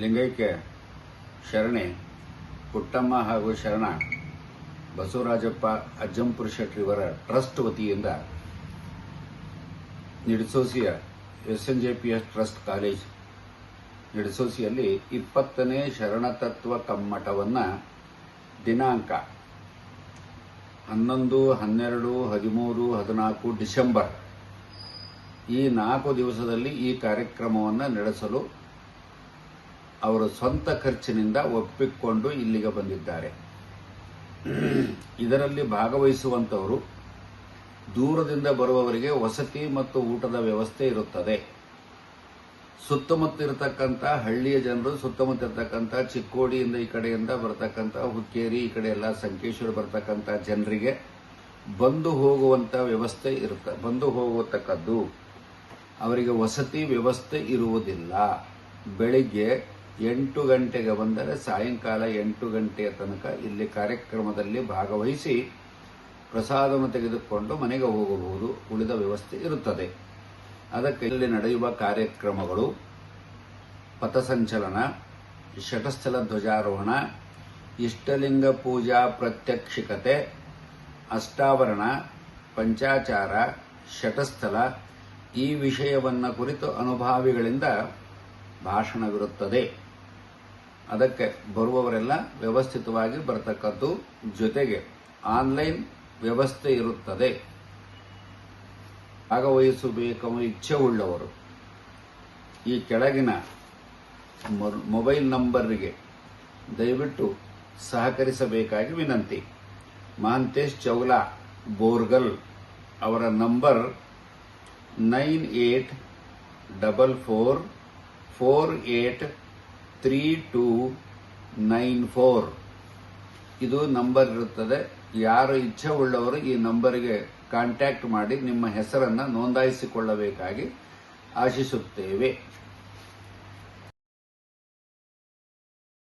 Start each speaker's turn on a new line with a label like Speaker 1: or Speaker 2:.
Speaker 1: ಲಿಂಗೈಕ್ಯ ಶರಣೆ, ಪುಟ್ಟಮ್ಮ ಹಾಗೂ ಶರಣ, ಬಸವರಾಜಪ್ಪ ಅಜ್ಜಂಪುರ ಶೆಟ್ಟಿಯವರ ಟ್ರಸ್ಟ್ ವತಿಯಿಂದ ನಿಡಸೋಸಿಯ S N J trust college ನಿಡಸೋಸಿಯಲ್ಲಿ ಇಪ್ಪತ್ತನೇ ಶರಣತತ್ವ ಕಮ್ಮಟವನ್ನ ದಿನಾಂಕ ಹನ್ನೊಂದು, ಹನ್ನೆರಡು, ಹದಿಮೂರು, ಹದಿನಾಲ್ಕು ಡಿಸೆಂಬರ್ ಈ ನಾಲ್ಕು ದಿವಸದಲ್ಲಿ ಈ ಕಾರ್ಯಕ್ರಮವನ್ನು ನಡೆಸಲು ಅವರು ಸ್ವಂತ ಖರ್ಚಿನಿಂದ ಒಪ್ಪಿಕೊಂಡು ಇಲ್ಲಿಗೆ ಬಂದಿದ್ದಾರೆ. ಇದರಲ್ಲಿ ಭಾಗವಹಿಸುವಂತವರು ದೂರದಿಂದ ಬರುವವರಿಗೆ ವಸತಿ ಮತ್ತು ಊಟದ ವ್ಯವಸ್ಥೆ ಇರುತ್ತದೆ. ಸುತ್ತಮುತ್ತ ಇರತಕ್ಕಂಥ ಹಳ್ಳಿಯ ಜನರು ಸುತ್ತಮುತ್ತ ಇರತಕ್ಕಂಥ ಚಿಕ್ಕೋಡಿಯಿಂದ ಈ ಕಡೆಯಿಂದ ಬರತಕ್ಕಂಥ, ಹುಕ್ಕೇರಿ ಈ ಕಡೆ ಎಲ್ಲ ಸಂಕೇಶ್ವರ ಬರತಕ್ಕಂಥ ಜನರಿಗೆ ಬಂದು ಹೋಗುವಂತ ವ್ಯವಸ್ಥೆ ಇರುತ್ತೆ, ಬಂದು ಹೋಗತಕ್ಕದ್ದು. ಅವರಿಗೆ ವಸತಿ ವ್ಯವಸ್ಥೆ ಇರುವುದಿಲ್ಲ. ಬೆಳಿಗ್ಗೆ ಎಂಟು ಗಂಟೆಗೆ ಬಂದರೆ ಸಾಯಂಕಾಲ ಎಂಟು ಗಂಟೆಯ ತನಕ ಇಲ್ಲಿ ಕಾರ್ಯಕ್ರಮದಲ್ಲಿ ಭಾಗವಹಿಸಿ ಪ್ರಸಾದವನ್ನು ತೆಗೆದುಕೊಂಡು ಮನೆಗೆ ಹೋಗಬಹುದು. ಉಳಿದ ವ್ಯವಸ್ಥೆ ಇರುತ್ತದೆ. ಅದಕ್ಕೆ ಇಲ್ಲಿ ನಡೆಯುವ ಕಾರ್ಯಕ್ರಮಗಳು ಪಥಸಂಚಲನ ಶಟಸ್ಥಲ ಧ್ವಜಾರೋಹಣ, ಇಷ್ಟಲಿಂಗ ಪೂಜಾ ಪ್ರತ್ಯಕ್ಷಿಕತೆ, ಅಷ್ಟಾವರಣ, ಪಂಚಾಚಾರ ಶಟಸ್ಥಲ ಈ ವಿಷಯವನ್ನು ಕುರಿತು ಅನುಭಾವಿಗಳಿಂದ ಭಾಷಣವಿರುತ್ತದೆ. ಅದಕ್ಕೆ ಬರುವವರೆಲ್ಲ ವ್ಯವಸ್ಥಿತವಾಗಿ ಬರತಕ್ಕದ್ದು ಜೊತೆಗೆ ಆನ್ಲೈನ್ ವ್ಯವಸ್ಥೆ ಇರುತ್ತದೆ. ಭಾಗವಹಿಸಬೇಕೆಂಬ ಇಚ್ಛೆ ಉಳ್ಳವರು. ಈ ಕೆಳಗಿನ ಮೊಬೈಲ್ ನಂಬರ್ಗೆ ದಯವಿಟ್ಟು ಸಹಕರಿಸಬೇಕಾಗಿ ವಿನಂತಿ. ಮಹಂತೇಶ್ ಚೌಲಾ ಬೋರ್ಗಲ್ ಅವರ number nine eight double four four eight three two nine four ಇದು ನಂಬರ್ ಇರುತ್ತದೆ. ಯಾರು ಇಚ್ಛೆ ಉಳ್ಳವರು ಈ ನಂಬರ್ಗೆ ಕಾಂಟ್ಯಾಕ್ಟ್ ಮಾಡಿ ನಿಮ್ಮ ಹೆಸರನ್ನು ನೋಂದಾಯಿಸಿಕೊಳ್ಳಬೇಕಾಗಿ ಆಶಿಸುತ್ತೇವೆ.